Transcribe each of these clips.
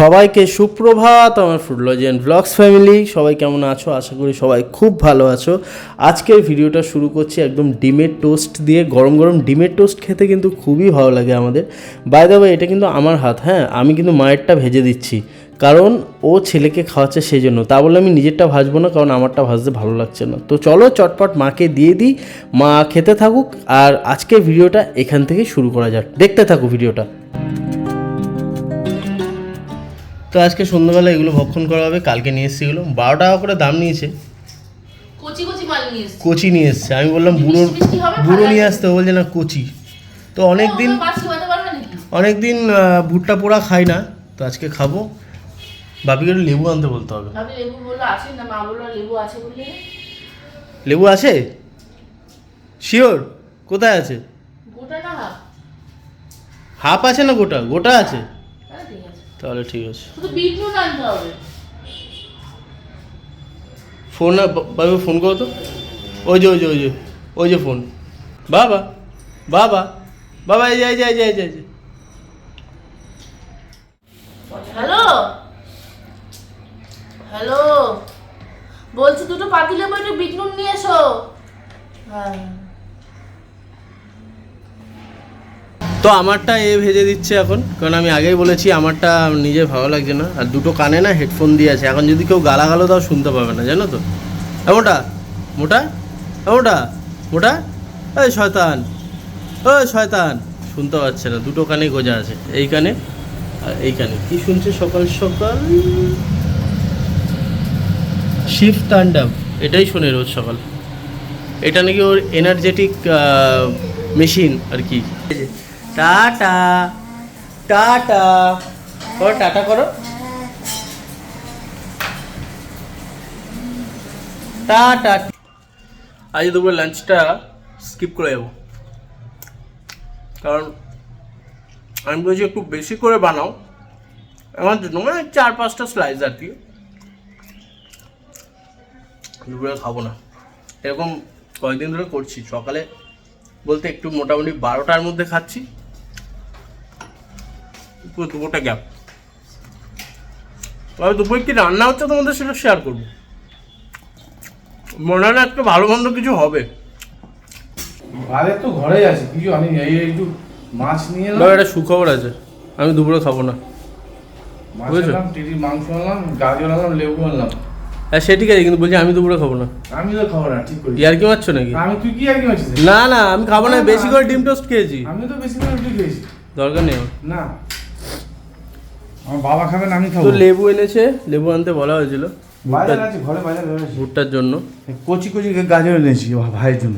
সবাইকে সুপ্রভাত, আমার ফুডলজিয়ান ব্লগস ফ্যামিলি সবাই কেমন আছো? আশা করি সবাই খুব ভালো আছো। আজকের ভিডিওটা শুরু করছি একদম ডিমের টোস্ট দিয়ে। গরম গরম ডিমের টোস্ট খেতে কিন্তু খুবই ভালো লাগে আমাদের। বাই দ্য এটা কিন্তু আমার হাত হ্যাঁ? আমি কিন্তু মায়েরটা ভেজে দিচ্ছি। কারণ ও ছেলেকে খাওয়াচ্ছে সেই জন্য তা বলে আমি নিজেরটা ভাজবো না, কারণ আমারটা ভাজতে ভালো লাগছে না। তো চলো চটপট মাকে দিয়ে দিই। মা খেতে থাকুক। আর আজকের ভিডিওটা এখান থেকে শুরু করা যাক। দেখতে থাকুক ভিডিওটা। তো আজকে সন্ধ্যাবেলা এগুলো ভক্ষণ করা হবে কালকে নিয়ে এসেছি এগুলো। বারো টাকা করে দাম নিয়েছে। কচি কচি মাল নিয়ে এসছি। কচি নিয়ে এসছে। আমি বললাম বুড়ো বুড়ো নিয়ে আসতে বলছে না কচি। তো অনেক দিন অনেক দিন ভুট্টা পোড়া খাই না। তো আজকে খাব। বাপিকে একটু লেবু আনতে বলতে হবে। লেবু আছে শিওর কোথায় আছে? হাফ আছে না গোটা? গোটা আছে? তাহলে ঠিক আছে। বিটরুট আনতে হবে। ফোন না বাবু ফোন করো তো। ওই যে ওই যে ওই যে ওই যে ফোন। বাবা বাবা বাবা এই যে এই যে এই যে এই যে, হ্যালো? হ্যালো? বলছি দুটো পাতিলে একটু বিটরুট নিয়ে এসো। হ্যাঁ। তো আমারটা এ ভেজে দিচ্ছে এখন, কারণ আমি আগেই বলেছি আমারটা নিজে ভালো লাগছে না। আর দুটো কানে না হেডফোন দিয়ে আছে, এখন যদি কেউ গালাগালো তাও শুনতে পাবে না, জানো তো। এ মোটা মোটা, এ মোটা ওই শয়তান ওই শয়তান। শুনতে পাচ্ছে না, দুটো কানে গোজা আছে, এই কানে আর এই কানে। কি শুনছে সকাল সকাল? শিব তাণ্ডব এটাই শোনে রোজ সকাল। এটা নাকি ওর এনার্জেটিক মেশিন আর কি। টাটা। টাটা। করো টাটা করো। টাটা। আজ দুপুরে লাঞ্চটা স্কিপ করে যাব। কারণ আমি বলছি একটু বেশি করে বানাও। আমার জন্য মানে চার, পাঁচটা স্লাইস আর কি। দুপুরে খাব না। এরকম কয়েকদিন ধরে করছি। সকালে বলতে একটু মোটামুটি বারোটার মধ্যে খাচ্ছি। পুরো দুপুরটা গ্যাপ তবে দুপুরে কি রান্না হচ্ছে তোমাদের সেটা শেয়ার করব। মনে হয় না আজকে ভালো মন্দ কিছু হবে। ভালো তো ঘরেই আছে কিছু আমি এই একটু মাছ নিয়ে এলাম। একটা সুখবর আছে। আমি দুপুরে খাব না। বুঝেছ? আনলাম মাংস আনলাম গাজর আনলাম লেবু আনলাম। হ্যাঁ সে ঠিক আছে কিন্তু বলছি আমি দুপুরে খাব না। আমি তো খাব না ঠিক করি ইয়ার কি মারছো নাকি? আমি তুই কি আর কি আছিস না না আমি খাব না বেশি করে ডিম টোস্ট খেয়েছি। আমি তো বেশি করে রুটি খেয়েছি। দরকার নেই না। আমার বাবা খাবে না আমি খাব। তো লেবু এনেছে লেবু আনতে বলা হয়েছিল। বাজার আছে ঘরে বাজার আছে ভুট্টার জন্য। কচি কচি গাজর এনেছি ভাইয়ের জন্য।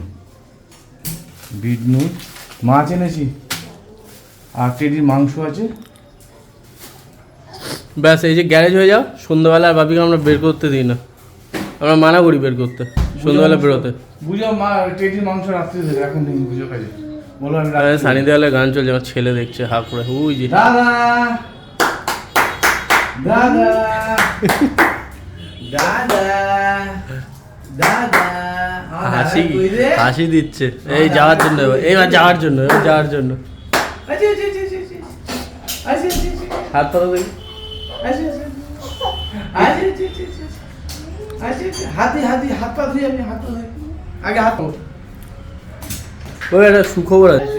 বিট নুন মাছ এনেছি আর টেডির মাংস আছে। ব্যাস এই যে গ্যারেজ হয়ে যাও সন্ধ্যাবেলা আর বাপিকে আমরা বের করতে দিই না। আমরা মানা করি বের করতে সন্ধ্যাবেলা বেরোতে। বুঝো মা টেডির মাংস রাত্রে এখন নেই বুঝো কাজে। বলো আমি সানি দেওয়ালে গান চলছে আমার ছেলে দেখছে হা করে ওই যে। দাদা! হাসি হাসি দিচ্ছে এই যাওয়ার জন্য এইবার যাওয়ার জন্য এবার যাওয়ার জন্য হাত হাতি হাতি হাত হাত আগে হাত ওই একটা সুখবর আছে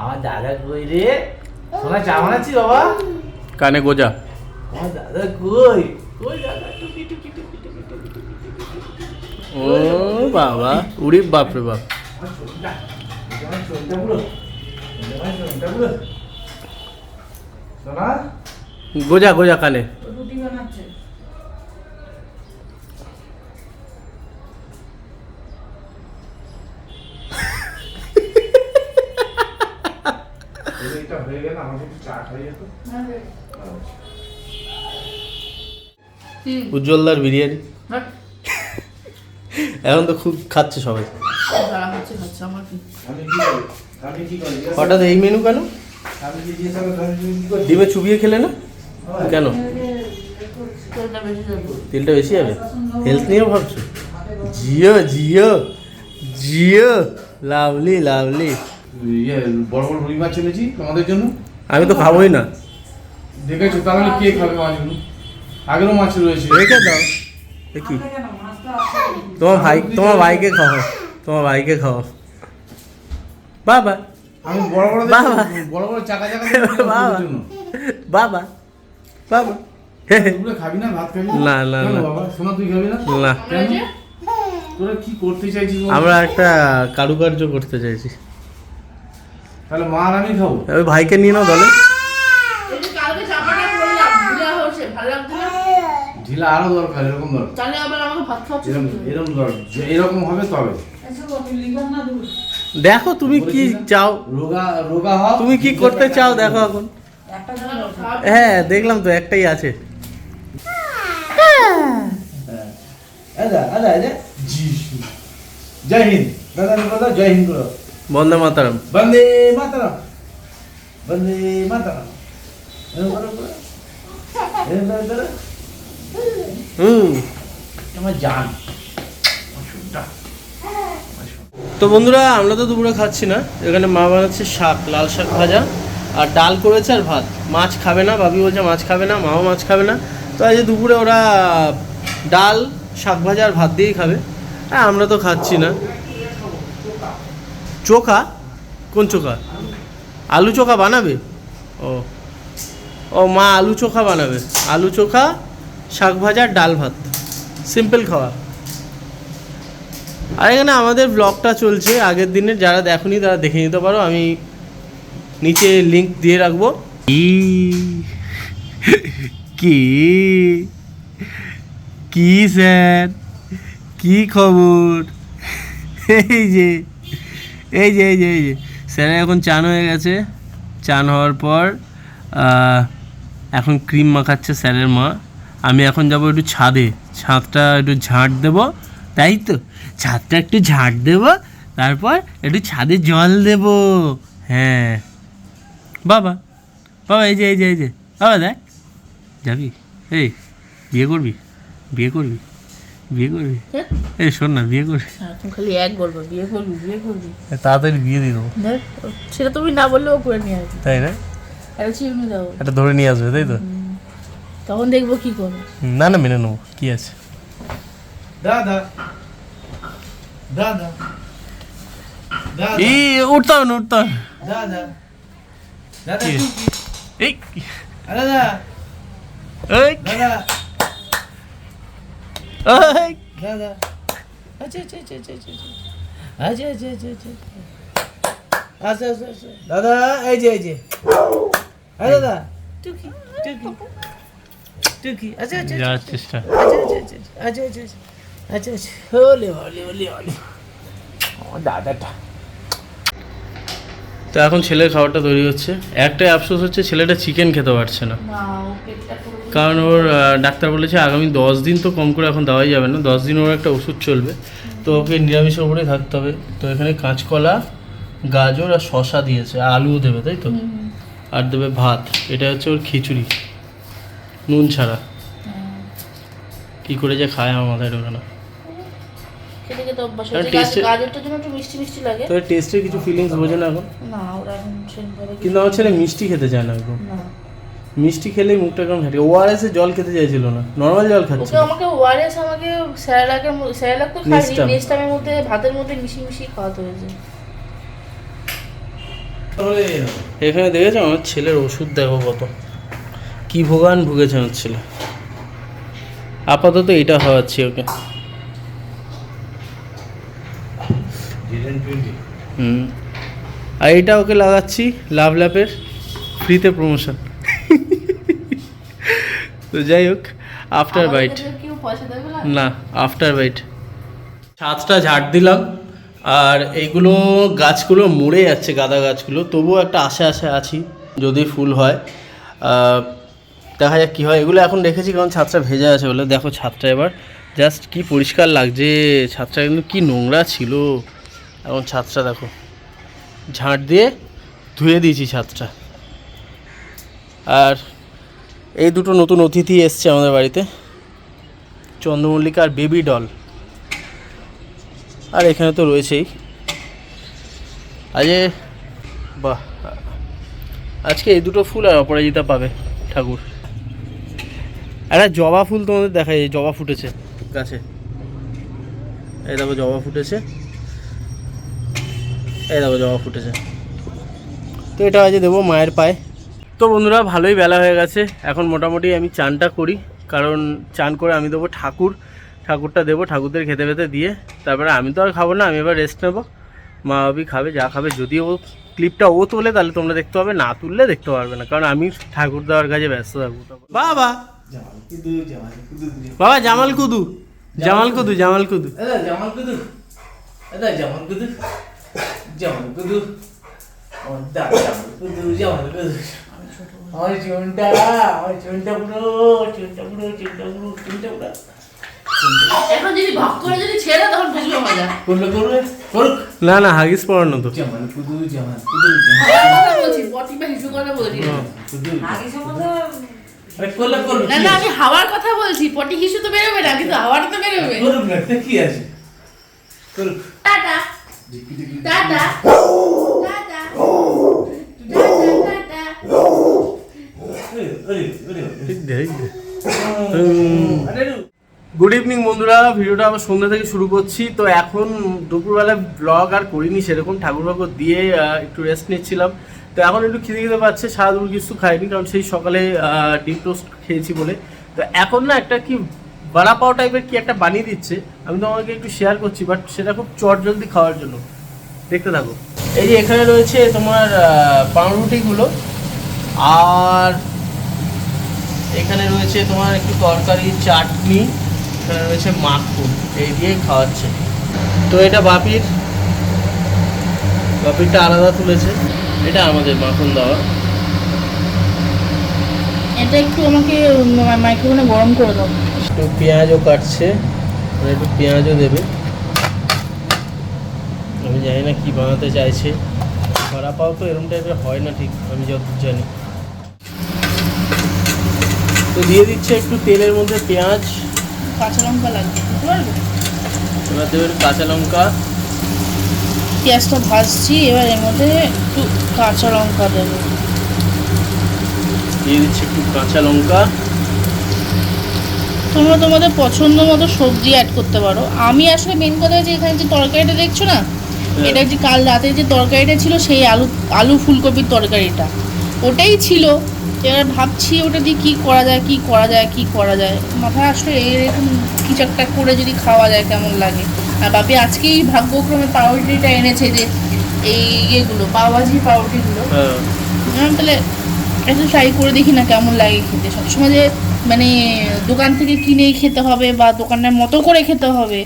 আমার দাদা কই রে সোনা চা বানাচ্ছি বাবা? কানে গোজা। হ্যাঁ, ও বাবা উড়ি বাপরে বাপ। গোজা গোজা কানে। রুটি বানাচ্ছে। এটা হয়ে গেল আমাকে একটু চা খাইয়ে তো আচ্ছা। উজ্জ্বলদার বিরিয়ানি। হ্যাঁ। এখন তো খুব খাচ্ছে সবাই। হঠাৎ এই মেনু কেন? ডিমে চুবিয়ে খেলে না? কেন? তেলটা বেশি যাবে। হেলথ নিয়েও ভাবছ? জিও জিও জিও। Lovely lovely. ইয়ে বড় বড় রুই মাছ এনেছি তোমাদের জন্য। আমি তো খাবোই না। দেখেছ তাহলে কে খাবে মাছগুলো আগেরও মাছ রয়েছে। রেখে দাও। দেখি তোমার ভাই তোমার ভাইকে খাও তোমার ভাইকে খাও। বাবা। আমি বড় বড় বাবা। বড় বড় চাকা চাকা বাবা। বাবা। বাবা। খাবি না ভাত খাবি না, না, না। বাবা? শোনা তুই খাবি না? না। আমরা এই যে তোরা কি করতে চাইছিস আমরা একটা কারুকার্য করতে চাইছি। তাহলে মা আর আমি খাব। ওই ভাইকে নিয়ে নাও দলে এই যে কালকে জামাটা পরলাম ঢিলা আরও দরকার এরকম দরকার তাহলে আবার আমাকে ভাত খাওয়াচ্ছে এরকম এরকম দরকার যে এরকম হবে তবে। দেখো তুমি কি চাও। রোগা রোগা হও। তুমি কি করতে চাও দেখো এখন। হ্যাঁ দেখলাম তো একটাই আছে। আদা আদা আদা জি জয় হিন্দ। দাদা দাদা জয় হিন্দ বন্দে মাতারাম। বন্দে মাতরম। বন্দে মাতরম। হুম। আমার জান। তো বন্ধুরা আমরা তো দুপুরে খাচ্ছি না। এখানে মা বানাচ্ছে শাক লাল শাক ভাজা আর ডাল করেছে আর ভাত। মাছ খাবে না বাবি বলছে মাছ খাবে না মাও মাছ খাবে না। তো আজ দুপুরে ওরা ডাল শাক ভাজা আর ভাত দিয়েই খাবে। হ্যাঁ আমরা তো খাচ্ছি না। চোখা? কোন চোখা? আলু চোখা বানাবে? ও। ও, মা আলু চোখা বানাবে। আলু চোখা, শাক ভাজা, ডাল ভাত। সিম্পল খাওয়া। আর এখানে আমাদের ব্লগটা চলছে। আগের দিনের যারা দেখনি তারা দেখে নিতে পারো। আমি নিচে লিংক দিয়ে রাখব। কি? কি? কি স্যার? কি খবর? এই যে এই যে এই যে এই যে। স্যারের এখন চান হয়ে গেছে। চান হওয়ার পর এখন ক্রিম মাখাচ্ছে স্যারের মা। আমি এখন যাব একটু ছাদে। ছাদটা একটু ঝাঁট দেব, তাই তো? ছাদটা একটু ঝাঁট দেব, তারপর একটু ছাদে জল দেব। হ্যাঁ। বাবা বাবা, এই যে এই যে এই যে। বাবা, দেখ। যাবি? এই, বিয়ে করবি? বিয়ে করবি? বিয়ে করবি? হ্যাঁ? এই শোন না বিয়ে করবি এখন খালি এক বলব বিয়ে করবি বিয়ে করবি। তাড়াতাড়ি বিয়ে দিয়ে দেবো। সেটা তুমি না বললেও করে নিয়ে আসবে। তাই না? একটা চিমনি দাও। এটা ধরে নিয়ে আসবে তাই তো? তখন দেখব কি করো না না মেনে নেব কি আছে? দাদা। দাদা। দাদা। এই উঠতে হবে না উঠতে হবে। দাদা। দাদা এই দাদা দাদা। এই দাদা আচ্ছা আচ্ছা আচ্ছা আচ্ছা আচ্ছা আচ্ছা আচ্ছা আচ্ছা আচ্ছা আচ্ছা আচ্ছা আচ্ছা দাদা এই যে এই যে এই দাদা টুকি টুকি টুকি আচ্ছা আচ্ছা আচ্ছা আচ্ছা আচ্ছা আচ্ছা আচ্ছা আচ্ছা আচ্ছা হলে হলে হলে হলে আমার দাদাটা তো এখন ছেলের খাবারটা তৈরি হচ্ছে একটাই আফসোস হচ্ছে ছেলেটা চিকেন খেতে পারছে না কারণ ওর ডাক্তার বলেছে আগামী দশ দিন তো কম করে এখন দেওয়াই যাবে না দশ দিন ওর একটা ওষুধ চলবে। তো ওকে নিরামিষের উপরেই থাকতে হবে। তো এখানে কাঁচকলা গাজর আর শশা দিয়েছে আলুও দেবে তাই তো? আর দেবে ভাত এটা হচ্ছে ওর খিচুড়ি নুন ছাড়া। কি করে যে খায় আমার মাথায় ঢোকে না। টেস্টের কিছু ফিলিংস বোঝে না এখন? কিন্তু আমার ছেলে মিষ্টি খেতে চায় না একদম মিষ্টি খেলেই মুখটা কেমন ঘাটে ওআরএস এ জল খেতে চাইছিল না। নর্মাল জল খাচ্ছে। আমাকে ওআরএস আমাকে স্যালাকের স্যালাক তো খাইনি। নেক্সটামের মধ্যে ভাতের মধ্যে মিশিয়ে মিশিয়ে খাওয়াতে হয়েছে। এখানে দেখেছ? আমার ছেলের ওষুধ দেখো কত। কি ভোগান ভুগেছে আমার ছেলে। আপাতত এটা খাওয়াচ্ছি ওকে। হুম। আর এটা ওকে লাগাচ্ছি লাভ ল্যাপের। ফ্রিতে প্রমোশন তো যাই হোক আফটার বাইট না? না আফটার বাইট ছাদটা ঝাড় দিলাম আর এইগুলো গাছগুলো মরে যাচ্ছে গাঁদা গাছগুলো। তবুও একটা আশা আশা আছি যদি ফুল হয়। দেখা যাক কী হয়। এগুলো এখন রেখেছি কারণ ছাদটা ভেজা আছে বলে। দেখো ছাদটা এবার জাস্ট কি পরিষ্কার লাগছে। ছাদটা কিন্তু কী নোংরা ছিল। এখন ছাদটা দেখো ঝাঁট দিয়ে ধুয়ে দিয়েছি ছাদটা। আর এই দুটো নতুন অতিথি এসছে আমাদের বাড়িতে। চন্দ্রমল্লিকা আর বেবি ডল। আর এখানে তো রয়েছেই। আজ বাহ, আজকে এই দুটো ফুল আর অপরাজিতা পাবে ঠাকুর। একটা জবা ফুল তোমাদের দেখাই, এই জবা ফুটেছে গাছে। এই দেখো জবা ফুটেছে। এই দেখো জবা ফুটেছে। তো এটা আজ দেবো মায়ের পায়ে। তো বন্ধুরা ভালোই বেলা হয়ে গেছে। এখন মোটামুটি আমি চানটা করি কারণ চান করে আমি দেবো ঠাকুর। ঠাকুরটা দেবো ঠাকুরদের খেতে খেতে দিয়ে। তারপরে আমি তো আর খাব না আমি এবার রেস্ট নেব। মা বাবি খাবে যা খাবে। যদি ও ক্লিপটা ও তোলে তাহলে তোমরা দেখতে পাবে। না তুললে দেখতে পারবে না কারণ আমি ঠাকুর দেওয়ার কাজে ব্যস্ত থাকব। বাবা! বাবা Jamal Kudu. Jamal Kudu Jamal Kudu. Jamal Kudu. Jamal Kudu. Jamal Kudu. Jamal Kudu Jamal Kudu. আমার চুনটা আমার চুনটা পুরো চুনটা পুরো চুনটা পুরো চুনটা পুরো এখন যদি ভাগ করে যদি ছেড়ে তখন বুঝবে মজা করলে করলে করুক না না হাগিস পড়ানো তো বলছি পটি বা হিসু কথা বলছি আরে না না আমি হাওয়ার কথা বলছি পটি হিসু তো বেরোবে না কিন্তু হাওয়াটা তো বেরোবে করুক না কি আছে করুক টাটা টাটা আরে আরে আরে আরে গুড ইভিনিং বন্ধুরা। ভিডিওটা আবার সন্ধ্যা থেকে শুরু করছি। তো এখন দুপুরবেলা ব্লগ আর করিনি, সেরকম ঠাকুর ফাকুর দিয়ে একটু রেস্ট নিচ্ছিলাম। তো এখন একটু খিদে খিদে পাচ্ছে সারা দুপুর কিছু খাইনি, কারণ সেই সকালে ডিম টোস্ট খেয়েছি বলে। তো এখন না একটা কি বড়া পাও টাইপের কি একটা বানিয়ে দিচ্ছে। আমি তোমাকে একটু শেয়ার করছি বাট সেটা খুব চট জলদি খাওয়ার জন্য। দেখতে থাকো। এই যে এখানে রয়েছে তোমার পাউরুটিগুলো, আর এখানে রয়েছে তোমার একটু তরকারি চাটনি এখানে রয়েছে মাখন এই দিয়ে খাওয়াচ্ছে। তো এটা বাপির বাপিরটা আলাদা তুলেছে। এটা আমাদের মাখন দেওয়া। এটা একটু আমাকে মাইক্রোওভেনে গরম করে দাও। একটু পেঁয়াজও কাটছে একটু পেঁয়াজও দেবে। আমি জানি না কি বানাতে চাইছে। ভাড়া পাও তো এরকম টাইপের হয় না ঠিক আমি যতদূর জানি। তো দিয়ে দিচ্ছে একটু তেলের মধ্যে পেঁয়াজ। কাঁচা লঙ্কা লাগবে এবার দেবে একটু কাঁচা লঙ্কা। পেঁয়াজটা ভাজছি এবার এর মধ্যে একটু কাঁচা লঙ্কা দেবো। দিয়ে দিচ্ছি একটু কাঁচা লঙ্কা। তোমরা তোমাদের পছন্দ মতো সবজি অ্যাড করতে পারো। আমি আসলে মেন কথা হচ্ছে এখানে যে তরকারিটা দেখছ না? এটা যে কাল রাতে যে তরকারিটা ছিল সেই আলু আলু ফুলকপির তরকারিটা। ওটাই ছিল। এবার ভাবছি ওটা দিয়ে কী করা যায় কী করা যায় কী করা যায়। মাথায় আসলে এরকম কিছু একটা করে যদি খাওয়া যায় কেমন লাগে। আর বাপি আজকেই ভাগ্যক্রমে পাউরুটিটা এনেছে যে এই ইয়েগুলো পাওভাজি পাউরুটিগুলো। হ্যাঁ। তাহলে একটু ট্রাই করে দেখি না কেমন লাগে খেতে। সবসময় যে মানে দোকান থেকে কিনেই খেতে হবে বা দোকানের মতো করে খেতে হবে।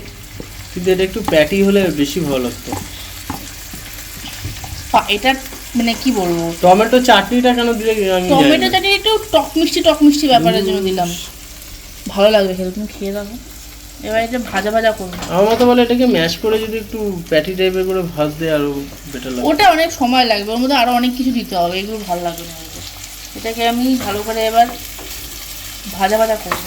কিন্তু এটা একটু প্যাটি হলে বেশি ভালো লাগতো। এটা মানে কি বলব? টমেটো চাটনিটা কেন দিলে আমি টমেটো চাটনি একটু টক মিষ্টি টক মিষ্টি ব্যাপারের জন্য দিলাম। ভালো লাগবে খেতে তুমি খেয়ে দেখো। এবার এটা ভাজা ভাজা করব। আমার মতো বলে এটাকে ম্যাশ করে যদি একটু প্যাটি টাইপের করে ভাজ দেয় আরও বেটার লাগে। ওটা অনেক সময় লাগবে ওর মধ্যে আরও অনেক কিছু দিতে হবে এগুলো ভালো লাগবে না। এটাকে আমি ভালো করে এবার ভাজা ভাজা করব।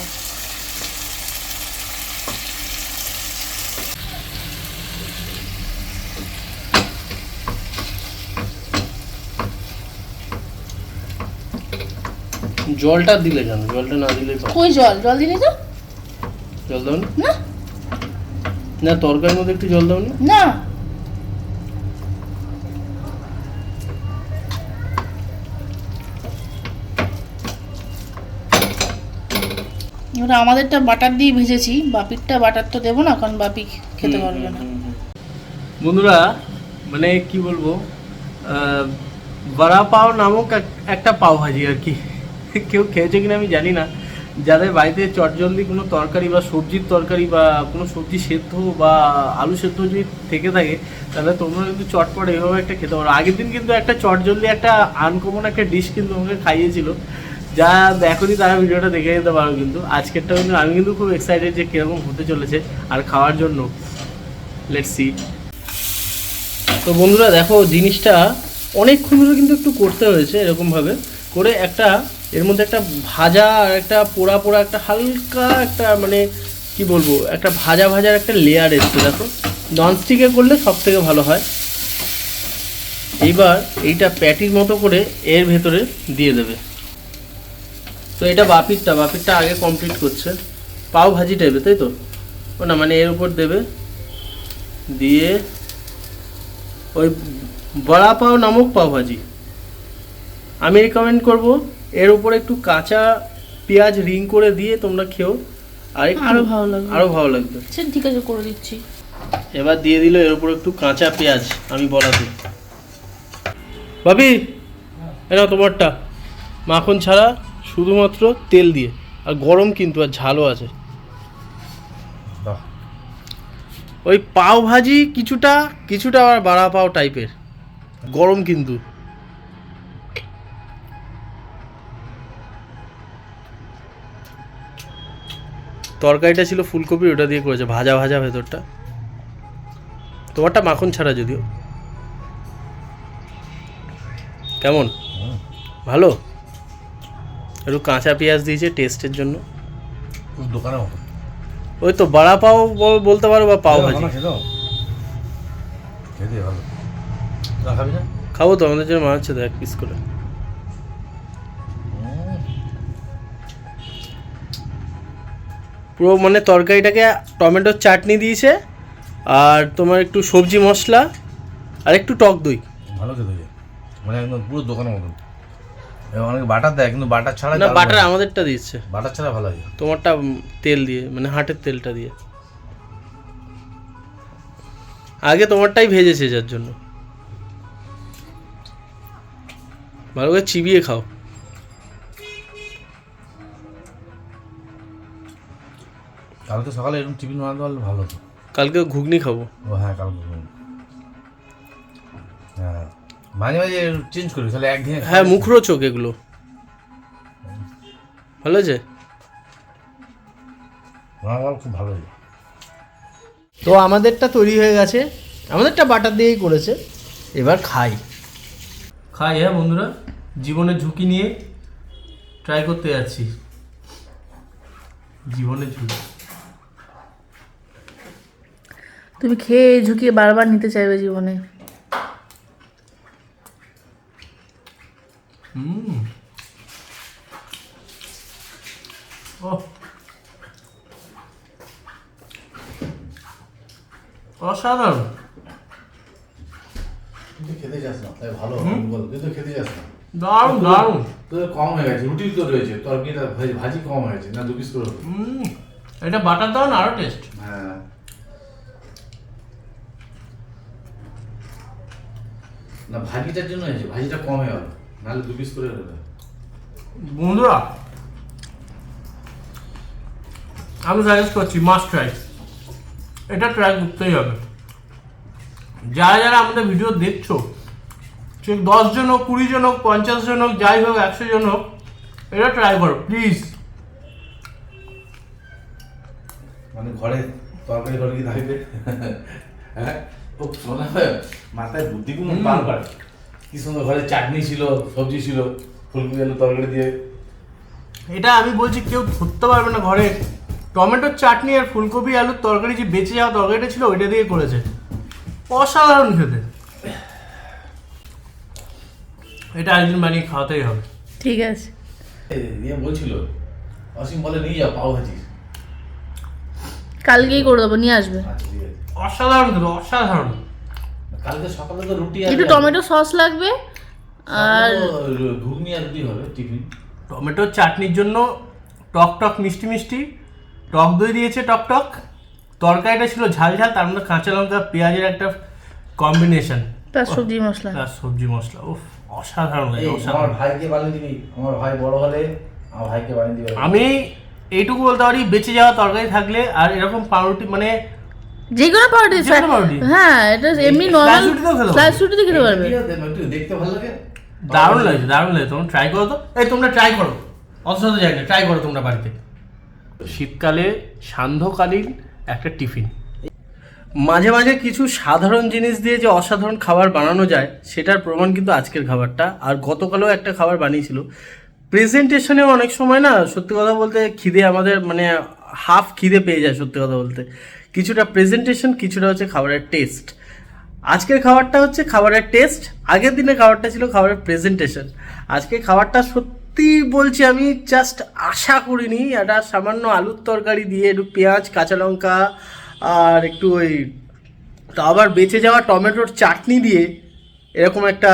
জলটা দিলে কেন? জলটা না দিলে কই জল? জল দিলে তো? জল দাও না। না। তরকারির মধ্যে একটু জল দাও না। না। এবার আমাদেরটা বাটার দিয়ে ভেজেছি। বাপিরটা বাটার তো দেবো না কারণ বাপি খেতে পারবে না। বন্ধুরা মানে কি বলব বড়া পাও নামক একটা পাও ভাজি আর কি। কেউ খেয়েছে কিনা আমি জানি না। যাদের বাড়িতে চটজলদি কোনো তরকারি বা সবজির তরকারি বা কোনো সবজি সেদ্ধ বা আলু সেদ্ধ যদি থেকে থাকে, তাহলে তোমরা কিন্তু চটপট এইভাবে একটা খেতে পারো। আগের দিন কিন্তু একটা চটজলদি একটা আনকমন একটা ডিশ কিন্তু আমাকে খাইয়েছিল। যা দেখোনি তারা ভিডিওটা দেখে নিতে পারো কিন্তু। আজকেরটা কিন্তু আমি কিন্তু খুব এক্সাইটেড যে কীরকম হতে চলেছে আর খাওয়ার জন্য। লেটস সি তো বন্ধুরা দেখো, জিনিসটা অনেকক্ষণ ধরে কিন্তু একটু করতে হয়েছে এরকমভাবে। করে একটা এর মধ্যে একটা ভাজা আর একটা পোড়া পোড়া, একটা হালকা একটা মানে কি বলব, একটা ভাজা ভাজার একটা লেয়ার এসছে, দেখো। ননস্টিকে করলে সব থেকে ভালো হয়। এইবার এইটা প্যাটির মতো করে এর ভেতরে দিয়ে দেবে। তো এটা বাপিরটা বাপিরটা আগে কমপ্লিট করছে। পাও ভাজি টাইপের তাই তো? ও না মানে এর উপর দেবে। দিয়ে ওই বড়া পাও নামক পাও ভাজি। আমি রেকমেন্ড করব এর উপরে একটু কাঁচা পেঁয়াজ রিং করে দিয়ে তোমরা খেও। আর আরও ভালো লাগবে। আরও ভালো লাগবে। সে ঠিক আছে করে দিচ্ছি। এবার দিয়ে দিল এর উপর একটু কাঁচা পেঁয়াজ আমি বলাতে। ভাবি এটা তোমারটা। মাখন ছাড়া শুধুমাত্র তেল দিয়ে। আর গরম কিন্তু আর ঝালও আছে। বাহ। ওই পাও ভাজি কিছুটা কিছুটা আবার বাড়া পাও টাইপের গরম কিন্তু। তরকারিটা ছিল ফুলকপি ওটা দিয়ে করেছে ভাজা ভাজা ভেতরটা। তোমারটা মাখন ছাড়া যদিও। কেমন? ভালো? একটু কাঁচা পেঁয়াজ দিয়েছে টেস্টের জন্য। ওই ওই তো বাড়া পাও বলতে পারো বা পাও ভাজি। খাবি তো আমাদের জন্য মা হচ্ছে তো এক পিস করে। পুরো মানে তরকারিটাকে টমেটোর চাটনি দিয়েছে আর তোমার একটু সবজি মশলা আর একটু টক দই। ভালো খেতে মানে একদম পুরো দোকানের মতন। অনেক বাটার দেয় কিন্তু বাটার ছাড়া না বাটার আমাদেরটা দিচ্ছে বাটার ছাড়া ভালো লাগে তোমারটা তেল দিয়ে মানে হাটের তেলটা দিয়ে। আগে তোমারটাই ভেজেছে যার জন্য। ভালো করে চিবিয়ে খাও। কালকে সকালে এরকম টিফিন বানাতে পারলে ভালো হতো। কালকে ঘুগনি খাব। ও হ্যাঁ কালকে করুন। হ্যাঁ মাঝে মাঝে চেঞ্জ করি তাহলে একঘেয়ে হ্যাঁ মুখরো চোখ এগুলো। ভালো আছে আমার আমার খুব ভালো তো আমাদেরটা তৈরি হয়ে গেছে। আমাদেরটা বাটার দিয়েই করেছে। এবার খাই। খাই হ্যাঁ বন্ধুরা। জীবনের ঝুঁকি নিয়ে ট্রাই করতে যাচ্ছি। জীবনের ঝুঁকি। তুমি খেয়ে ঝুঁকিয়ে বারবার নিতে চাইবে জীবনে। হুম। অসাধারণ। তুই খেতে যাস না তাই ভালো বল তুই তো খেতে যাস না। দারুণ দারুণ। তোদের কম হয়ে গেছে রুটি তো রয়েছে তরকারিটা ভাজি কম হয়েছে না দু পিস করে এটা বাটার দাও না আরও টেস্ট হ্যাঁ। না ভাজিটার জন্য হয়েছে ভাজিটা কম হয়ে নাহলে দু পিস করে হতো বন্ধুরা আমি সাজেস্ট করছি মাস্ট ট্রাই এটা ট্রাই করতেই হবে। যারা যারা আমাদের ভিডিও দেখছ সে দশ জন হোক কুড়ি জন হোক পঞ্চাশ জন হোক যাই হোক একশো জন হোক এটা ট্রাই করো প্লিজ মানে ঘরে তরকারি করে কি থাকবে? হ্যাঁ? ও মাথায় বুদ্ধি কোনো। পার পারে কি সুন্দর ঘরে চাটনি ছিল সবজি ছিল ফুলকপি আলু তরকারি দিয়ে। এটা আমি বলছি কেউ ধরতে পারবে না ঘরে। টমেটোর চাটনি আর ফুলকপি আলুর তরকারি যে বেঁচে যাওয়া তরকারিটা ছিল ওইটা দিয়ে করেছে। অসাধারণ খেতে। এটা একদিন বানিয়ে খাওয়াতেই হবে। ঠিক আছে। দিয়ে বলছিল অসীম বলে নিয়ে যাও পাও ভাজি কালকেই করে দেবো নিয়ে আসবে। আচ্ছা ঠিক আছে। অসাধারণ খেতে অসাধারণ। কালকে সকালে তো রুটি একটু টমেটো সস লাগবে আর ঘুগনি আর রুটি হবে টিফিন? টমেটোর চাটনির জন্য টক টক মিষ্টি মিষ্টি টক দই দিয়েছে টক টক তরকারিটা ছিল ঝাল ঝাল তার মধ্যে কাঁচা লঙ্কা পেঁয়াজের একটা কম্বিনেশন তার সবজি মশলা। আর সবজি মশলা উফ অসাধারণ লাগে আমার ভাইকে বানিয়ে দিবি আমার ভাই বড় হলে আমার ভাইকে বানিয়ে দিবে। আমি এইটুকু বলতে পারি বেঁচে যাওয়া তরকারি থাকলে আর এরকম পাউরুটি মানে যে কোনো পাউরুটি। হ্যাঁ এটা এমনি নর্মাল। স্লাইস রুটিতে খেতে পারবে। দেখতে ভালো লাগে। দারুণ লাগছে দারুণ লাগছে। তোমরা ট্রাই করো তো। এই তোমরা ট্রাই করো। অত শত যাই না ট্রাই করো তোমরা বাড়িতে। শীতকালে সান্ধ্যকালীন একটা টিফিন। মাঝে মাঝে কিছু সাধারণ জিনিস দিয়ে যে অসাধারণ খাবার বানানো যায় সেটার প্রমাণ কিন্তু আজকের খাবারটা। আর গতকালও একটা খাবার বানিয়েছিল। প্রেজেন্টেশনে অনেক সময় না সত্যি কথা বলতে খিদে আমাদের মানে হাফ খিদে পেয়ে যায় সত্যি কথা বলতে। কিছুটা প্রেজেন্টেশন কিছুটা হচ্ছে খাবারের টেস্ট আজকের খাবারটা হচ্ছে খাবারের টেস্ট আগের দিনের খাবারটা ছিল খাবারের প্রেজেন্টেশন আজকে খাবারটা সত্যি বলছি আমি জাস্ট আশা করিনি, একটা সামান্য আলুর তরকারি দিয়ে একটু পেঁয়াজ, কাঁচা লঙ্কা, আর একটু ওই আবার বেঁচে যাওয়া টমেটোর চাটনি দিয়ে এরকম একটা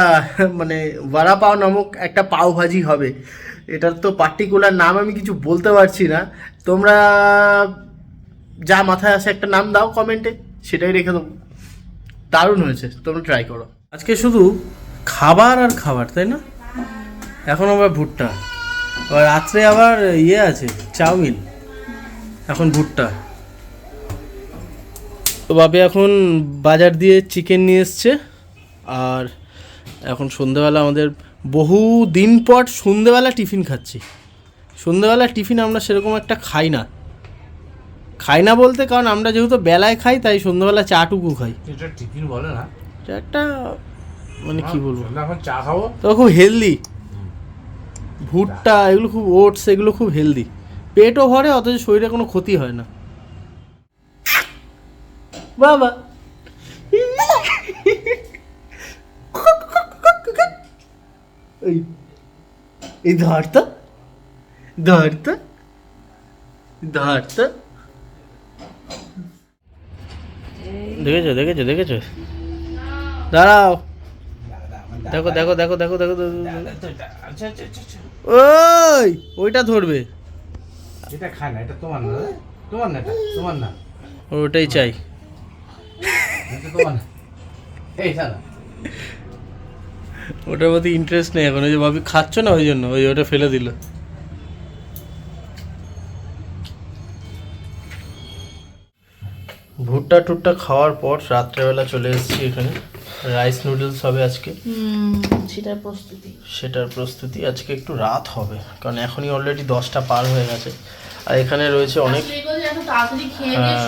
মানে বড়া পাও নামক একটা পাও ভাজি হবে। এটার তো পার্টিকুলার নাম আমি কিছু বলতে পারছি না। তোমরা যা মাথায় আসে একটা নাম দাও কমেন্টে সেটাই রেখে দেবো। দারুণ হয়েছে, তোমরা ট্রাই করো। আজকে শুধু খাবার আর খাবার, তাই না? এখন আবার ভুট্টা। আবার রাত্রে আবার ইয়ে আছে, চাউমিন। এখন ভুট্টা। তো বাপি এখন বাজার দিয়ে চিকেন নিয়ে এসছে। আর এখন সন্ধেবেলা আমাদের বহু দিন পর সন্ধেবেলা টিফিন খাচ্ছি। সন্ধেবেলা টিফিন আমরা সেরকম একটা খাই না। খাই না বলতে কারণ আমরা যেহেতু বেলায় খাই তাই সন্ধ্যাবেলা চাটুকু খাই। এটা টিফিন বলে না। একটা মানে কি বলব? এখন চা খাব। তো খুব হেলদি। ভুট্টা এগুলো খুব ওটস এগুলো খুব হেলদি। পেটও ভরে অথচ শরীরে কোনো ক্ষতি হয় না। বাবা। এই এই ধর তো। ধর তো। ধর তো। দেখেছ দেখেছ দেখেছ? দাঁড়াও। দেখো দেখো দেখো দেখো দেখো। ওই ওইটা ধরবে। এটা খায় না এটা তোমার না তোমার না এটা তোমার না। ওটাই চাই। এটা তোমার না। এই সারা ওটার মধ্যে ইন্টারেস্ট নেই এখন ওই যে ভাবি খাচ্ছ না ওই জন্য ওই ওটা ফেলে দিল। ভুট্টা টুট্টা খাওয়ার পর রাত্রেবেলা চলে এসেছি এখানে। রাইস নুডলস হবে আজকে। সেটার প্রস্তুতি। সেটার প্রস্তুতি। আজকে একটু রাত হবে কারণ এখনই অলরেডি দশটা পার হয়ে গেছে। আর এখানে রয়েছে অনেক হ্যাঁ।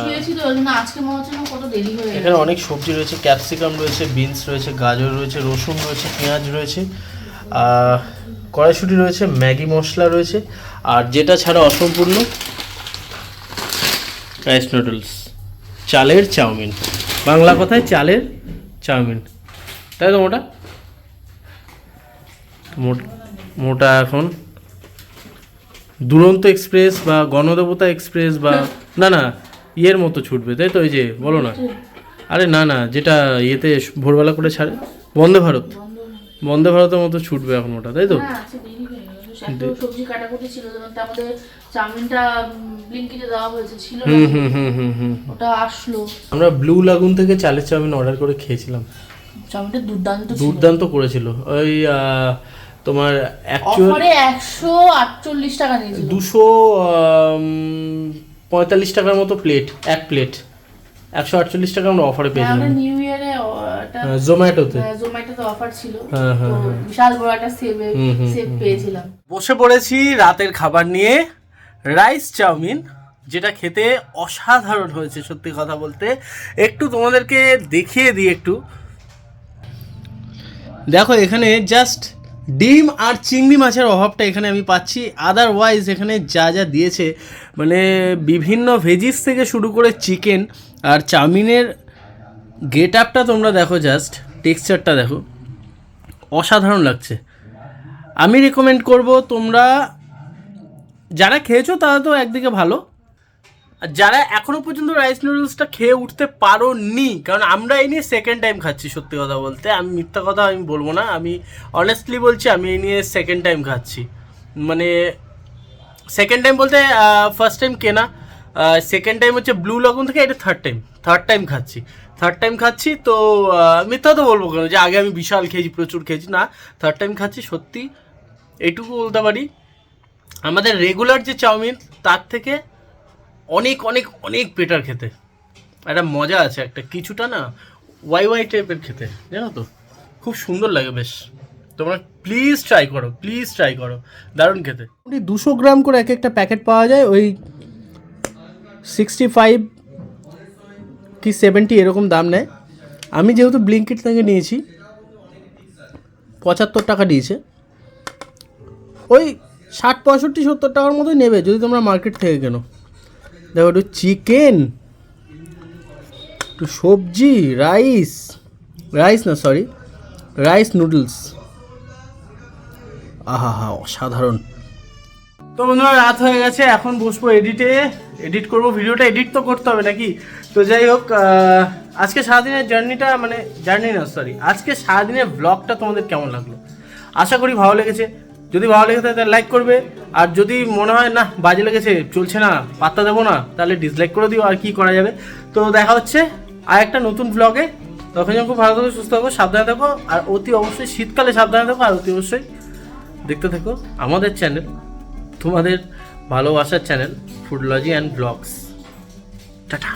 এখানে অনেক সবজি রয়েছে ক্যাপসিকাম রয়েছে বিনস রয়েছে গাজর রয়েছে রসুন রয়েছে পেঁয়াজ রয়েছে কড়াইশুঁটি রয়েছে ম্যাগি মশলা রয়েছে আর যেটা ছাড়া অসম্পূর্ণ রাইস নুডলস। চালের চাউমিন। বাংলা কথায় চালের চাউমিন। তাই তো মোটা? মোট- এখন। দুরন্ত এক্সপ্রেস বা গণদেবতা এক্সপ্রেস বা না না, ইয়ের মতো ছুটবে, তাই তো? ওই যে, বলো না। আরে না না, যেটা ইয়েতে ভোরবেলা করে ছাড়ে। বন্দে ভারত। বন্দে ভারতের মতো ছুটবে এখন ওটা, তাই তো? এত সবজি কাটাকুটি ছিল যেমন মধ্যে চাউমিনটা ব্লিঙ্কিটে দেওয়া হয়েছে ছিল হুম হুম হুম হুম হুম। ওটা আসলো। আমরা ব্লু লাগুন থেকে চালের চাউমিন অর্ডার করে খেয়েছিলাম। চাউমিনটা দুর্দান্ত দুর্দান্ত করেছিল। ওই তোমার অ্যাকচুয়াল অফারে টাকা নিয়েছিল। দুশো পঁয়তাল্লিশ টাকার মতো প্লেট এক প্লেট একশো আটচল্লিশ টাকা আমরা অফারে হ্যাঁ, পেয়েছিলাম। নিউ ইয়ারে একটা জোম্যাটোতে জোম্যাটোতে অফার ছিল। হ্যাঁ, হ্যাঁ, তো বিশাল বড় একটা সেভে সেভ পেয়েছিলাম। বসে পড়েছি রাতের খাবার নিয়ে। রাইস চাউমিন যেটা খেতে অসাধারণ হয়েছে সত্যি কথা বলতে। একটু তোমাদেরকে দেখিয়ে দিই একটু। দেখো এখানে জাস্ট ডিম আর চিংড়ি মাছের অভাবটা এখানে আমি পাচ্ছি। আদারওয়াইজ এখানে যা যা দিয়েছে মানে বিভিন্ন ভেজিস থেকে শুরু করে চিকেন আর চাউমিনের গেট আপটা তোমরা দেখো জাস্ট টেক্সচারটা দেখো। অসাধারণ লাগছে। আমি রেকমেন্ড করব তোমরা, যারা খেয়েছো তারা তো একদিকে ভালো। আর যারা এখনও পর্যন্ত রাইস নুডলসটা খেয়ে উঠতে পারো নি কারণ আমরা এই নিয়ে সেকেন্ড টাইম খাচ্ছি সত্যি কথা বলতে। আমি মিথ্যা কথা আমি বলব না, আমি অনেস্টলি বলছি আমি এই নিয়ে সেকেন্ড টাইম খাচ্ছি। মানে সেকেন্ড টাইম বলতে ফার্স্ট টাইম কেনা সেকেন্ড টাইম হচ্ছে ব্লু লগন থেকে, এটা থার্ড টাইম থার্ড টাইম খাচ্ছি। থার্ড টাইম খাচ্ছি তো মিথ্যা তো বলব কেন? যে আগে আমি বিশাল খেয়েছি, প্রচুর খেয়েছি। না থার্ড টাইম খাচ্ছি, সত্যি এইটুকু বলতে পারি। আমাদের রেগুলার যে চাউমিন, তার থেকে অনেক অনেক অনেক বেটার খেতে। একটা মজা আছে একটা, কিছুটা না ওয়াই ওয়াই টাইপের খেতে, জানো তো? খুব সুন্দর লাগে, বেশ। তোমরা প্লিজ ট্রাই করো প্লিজ ট্রাই করো। দারুণ খেতে। দুশো গ্রাম করে এক একটা প্যাকেট পাওয়া যায়, ওই সিক্সটি ফাইভ কি সেভেন্টি এরকম দাম নেয়। আমি যেহেতু ব্লিঙ্কিট থেকে নিয়েছি, পঁচাত্তর টাকা দিয়েছে। ওই ষাট, পঁয়ষট্টি, সত্তর টাকার মতোই নেবে যদি তোমরা মার্কেট থেকে কেনো। দেখো একটু চিকেন একটু সবজি রাইস রাইস না সরি রাইস নুডলস আহা হা অসাধারণ। তো বন্ধুরা, রাত হয়ে গেছে, এখন বসবো এডিটে এডিট করব ভিডিওটা এডিট তো করতে হবে নাকি? তো যাই হোক আজকে সারাদিনের জার্নিটা মানে জার্নি না সরি আজকে সারাদিনের ব্লগটা তোমাদের কেমন লাগল? আশা করি ভালো লেগেছে। যদি ভালো লেগে থাকে, তাহলে লাইক করবে। আর যদি মনে হয় না বাজে লেগেছে, চলছে না, পাত্তা দেবো না তাহলে ডিসলাইক করে দিও, আর কি করা যাবে? তো দেখা হচ্ছে আর একটা নতুন ব্লগে তখন যখন খুব ভালো থাকো, সুস্থ থাকো, সাবধানে থাকো। আর অতি অবশ্যই শীতকালে সাবধানে থাকো, আর অতি অবশ্যই দেখতে থাকো আমাদের চ্যানেল তোমাদের ভালোবাসার channel Foodology and vlogs tata.